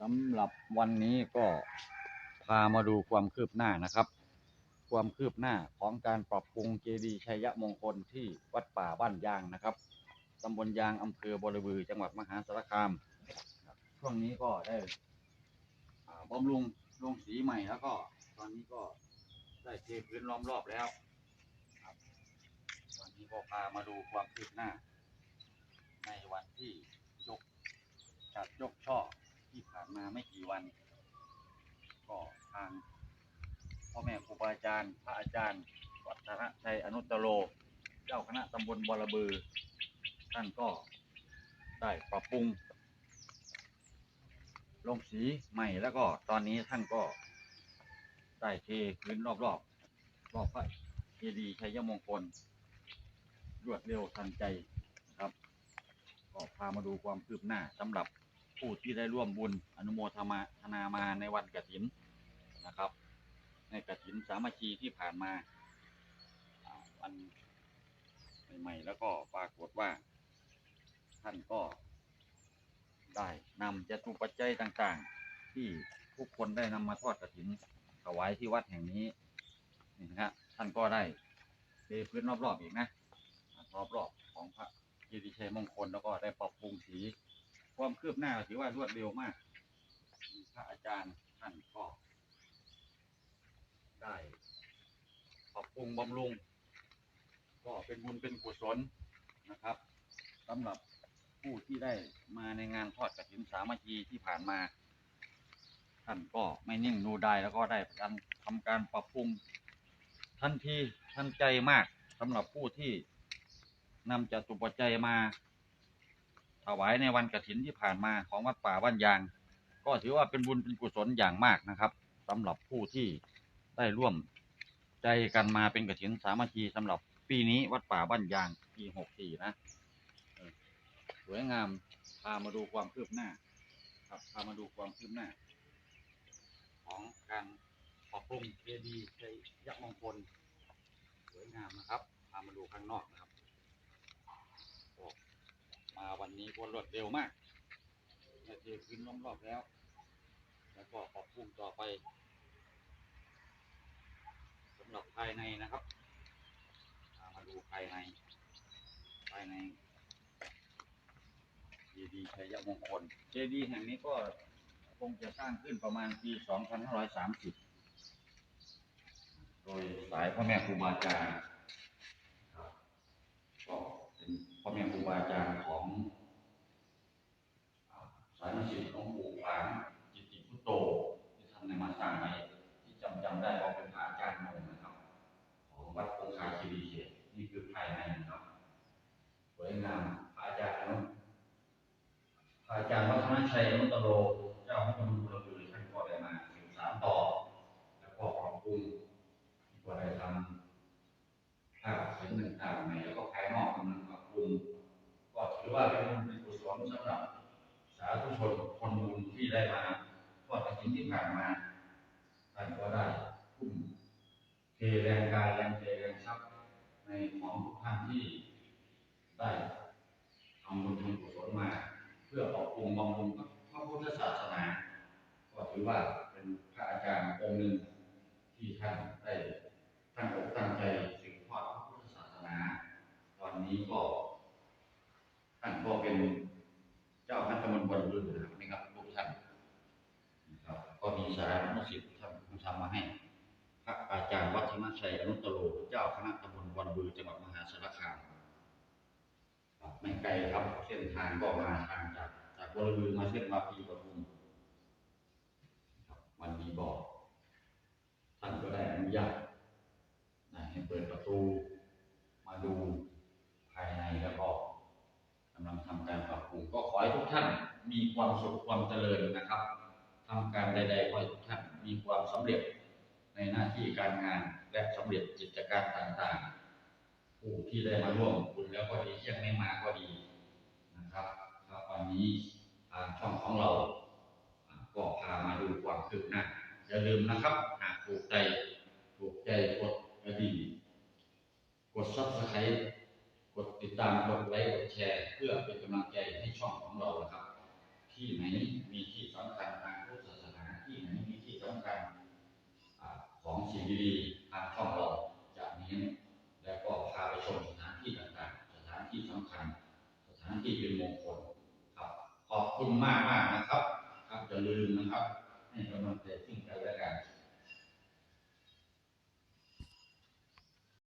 สำหรับวันนี้ก็พามาดูความคืบหน้านะครับ ความคืบหน้าของการปรับปรุงเจดีย์ชัยมงคลที่วัดป่าบ้านยางนะครับตำบลยางอำเภอบริบือจังหวัดมหาสารคามช่วงนี้ก็ได้บำรุงลงสีใหม่แล้วก็ ตอนนี้ก็ได้เทพื้นล้อมรอบแล้วครับวันนี้ก็พามาดูความคืบหน้า ในวันที่ยกจัดยกช่อ ไม่กี่วัน ก็ทางพ่อแม่ครูบาอาจารย์ พระอาจารย์วัฒนชัยอนุตโร เจ้าคณะตำบลบรบือ ท่านก็ได้ปรับปรุงลงสีใหม่แล้วก็ตอนนี้ท่านก็ได้เทพื้นรอบๆรอบรอบพระเจดีย์ชัยมงคลรวดเร็วทันใจนะครับ ก็พามาดูความคืบหน้าสำหรับ ผู้ที่ได้ร่วมบุญอนุโมทนาธนามาในวันกฐินนะครับ ในกฐินสามัคคีที่ผ่านมาอันใหม่ๆแล้วก็ปรากฏว่า ท่านก็ได้นำจตุปัจจัยต่างๆ ที่ทุกคนได้นำมาทอดกฐินถวายที่วัดแห่งนี้นี่นะฮะท่านก็ได้เทพื้นรอบๆอีกนะรอบๆของพระเจดีย์ชัยมงคลแล้วก็ได้ปรับปรุงสี ความคืบหน้าถือว่ารวดเร็วมากพระอาจารย์ท่านก็ได้ปรับปรุงบำรุง ก็เป็นบุญเป็นกุศลนะครับสำหรับผู้ที่ได้มาในงานทอดกฐินสามัคคีที่ผ่านมาท่านก็ไม่นิ่งดูได้แล้วก็ได้การทำการปรับปรุงทันทีทันใจมากสำหรับผู้ที่นำจตุปัจจัยมา ถวายในวันกฐินที่ผ่านมาของวัดป่าบ้านยาง ก็ถือว่าเป็นบุญเป็นกุศลอย่างมากนะครับสำหรับผู้ที่ได้ร่วมใจกันมาเป็นกฐินสามัคคีสำหรับปีนี้วัดป่าบ้านยางปีหกสี่นะสวยงามพามาดูความคืบหน้า ครับพามาดูความคืบหน้า ของการปรับปรุงเจดีย์ชัยมงคลสวยงามนะครับพามาดูข้างนอกนะครับ มาวันนี้ก็รวดเร็วมากได้เทพื้นล้อมรอบแล้ว แล้วก็ปรับปรุงต่อไปสำหรับภายในนะครับามาดูภายใน ภายในเจดีย์ชัยมงคลเจดีย์แห่งนี้ก็คงจะสร้างขึ้นประมาณปี 2530 โดยสายพ่อแม่ครูบาอาจารย์ เป็นพ่อแม่ครูบาอาจารย์ของสายนิสิตของปู่ขลางจิตติพุตโต ที่ท่านมาสร้างไว้ที่จำจำได้ว่าเป็นพระอาจารย์นุ่มนะครับ ของวัดคงคาคีรีเขตนี่คือภายในนะครับสวยงามพระอาจารย์นะพระอาจารย์วัฒนชัยอนุตตโรเจ้าพระคุณบุรคือท่านก็ได้มาสืบสานต่อ แล้วก็ปรับปรุง ก็ได้ทำภาพเสียงต่างๆในแล้วก็ภายนอกกำลังปรับปรุงก็ถือว่าเป็นบุญเป็นกุศลสำหรับสาธุชนคนบุญที่ได้มาทอดกฐินที่ ผ่านมาท่านก็ได้ทุ่มเทแรงกายแรงใจแรงทรัพย์ในของทุกท่านที่ได้ทำบุญทำกุศลมา เพื่อปรับปรุงบำรุงพระพุทธศาสนาก็ถือว่าเป็นพระอาจารย์องค์หนึ่งที่ท่านได้ตั้งอกตั้งใจสืบทอดพระพุทธศาสนา ตอนนี้ก็ ท่านก็เป็นเจ้าคณะตำบลบนบุญนะครับทุกท่านนะครับก็มี สารนุสิทธิ์ท่านทำมาให้ พระอาจารย์วัฒนชัยอนุตตโรเจ้าคณะตำบลบนบือจังหวัดมหาสารคามไม่ไกลครับเส้นทางก็มาทางจากจากบนบือมาเส้นวาปีปทุมครับวันนี้ก็ท่านก็ได้อนุญาตให้เปิดประตูมาดูภายในแล้วก็กำลังทำการปรับปรุงก็ขอให้ทุกท่านมีความสุขความเจริญนะครับ ทำการใดๆขอให้ทุกท่านมีความสำเร็จในหน้าที่การงานและสำเร็จกิจการต่างๆ ผู้ที่ได้มาร่วมบุญแล้วก็ดีที่ยังไม่มาก็ดีนะครับครับวันนี้ทางช่องของเราอ่าก็พามาดูความคืบหน้าอย่าลืมนะครับหากถูกใจถูกใจกดกระดิ่งกดซับสไครต์กดติดตามกดไลค์กดแชร์ เพื่อเป็นกำลังใจให้ช่องของเรานะครับ ที่ไหนมีที่สำคัญทาง ดีๆทางช่องเราจากนี้ แล้วก็พาไปชมสถานที่ต่างๆ สถานที่สำคัญ สถานที่เป็นมงคลครับ ขอบคุณมากมากๆนะครับ ครับอย่าลืมนะครับให้กำลัง